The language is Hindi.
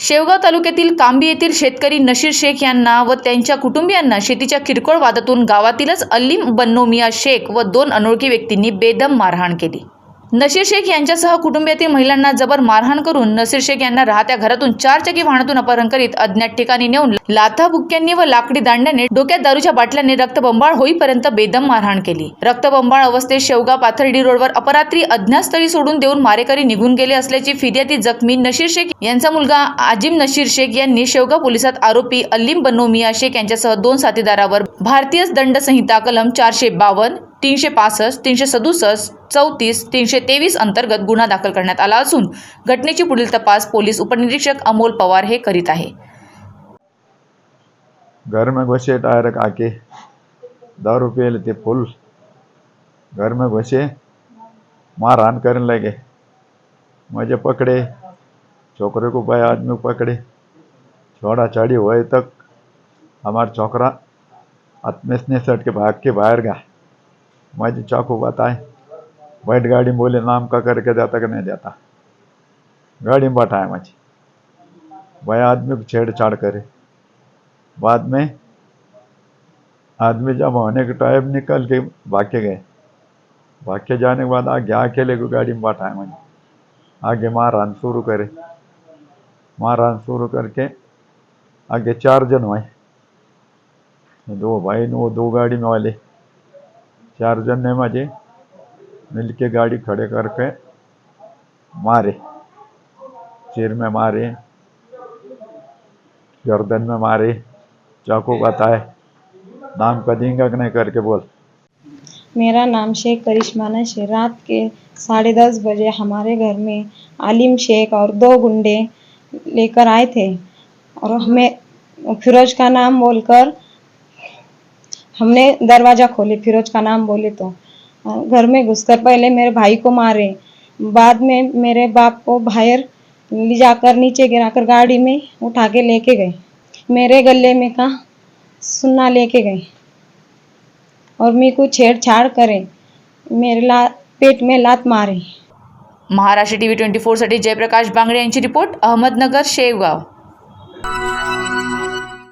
शेवगाव तालुक्यातील कांबी येथील शेतकरी नशीर शेख यांना व त्यांच्या कुटुंबियांना शेतीच्या किरकोळ वादातून गावातीलच अल्लीम बन्नो मिया शेख व दोन अनोळखी व्यक्तींनी बेदम मारहाण केली. नशीर शेख यांच्यासह कुटुंबियातील महिलांना जबर मारहाण करून नसीर शेख यांना राहत्या घरातून चारचाकी वाहनातून अपहरण करीत अज्ञात ठिकाणी नेऊन लाथा बुक्क्यांनी व लाकडी दांड्याने डोक्यात दारूच्या बाटल्याने रक्तबंबाळ होईपर्यंत बेदम मारहाण केली. रक्तबंबाळ अवस्थेत शेवगाव पाथर्डी रोडवर अपरात्री अज्ञातस्थळी सोडून देऊन मारेकरी निघून गेले असल्याची फिर्यादी जखमी नशीर शेख यांचा मुलगा आजिम नशीर शेख यांनी शेवगाव पोलिसात आरोपी अल्लीम बनोमिया शेख यांच्यासह दोन साथीदारावर भारतीय दंड संहिता कलम चारशे बावन्न तीनशे पासष्ट तीनशे सदुसष्ट चौतीस तीनशे तेवीस अंतर्गत गुन्हा दाखल करण्यात आला असून घटनेची पुढील तपास पोलीस उपनिरीक्षक अमोल पवार हे करीत आहे. घर में घुसे डायरेक्ट आके दारू पिए ते फुल. घर में घुसे मारहान करने लगे. मुझे पकड़े छोकरे को भाई आदमी को पकड़े. छोड़ा चाड़ी हुए तक हमारा छोकरा आत्मेश सट के भाग के बाहर गया मुझे चाकू बताए बैठ गाड़ी में बोले, नाम का करके जाता कि नहीं जाता? गाड़ी में बैठाया मुझे भाई आदमी को छेड़छाड़ करे। बाद में आदमी जब होने के टाइम निकल के भाग्य गए। भाग्य जाने के बाद आगे अकेले को गाड़ी में बैठाए मैंने आगे मारहान शुरू करे। मारहान शुरू करके आगे चार जन हुए दो भाई वो दो गाड़ी में वाले। चार जन ने मुझे मिल के गाड़ी खड़े करके मारे सिर में मारे गर्दन में मारे, चाकू बताए, नाम का नहीं करके बोल। मेरा नाम शेख करिश्मा नशे रात के साढ़े दस बजे हमारे घर में आलिम शेख और दो गुंडे लेकर आए थे और हमें फिरोज का नाम बोलकर हमने दरवाज़ा खोले, फिरोज का नाम बोले तो। घर में घुसकर पहले मेरे भाई को मारे, बाद में मेरे बाप को बाहर ले जाकर, नीचे गिराकर गाड़ी में उठा के लेके गए। मेरे गले में का सुन्ना लेके गए। और मेरे को छेड़छाड़ करे, मेरे ला, पेट में लात मारे। महाराष्ट्र टीव्ही ट्वेंटी फोरसाठी जयप्रकाश बांगडे रिपोर्ट, अहमदनगर, शेवगाव।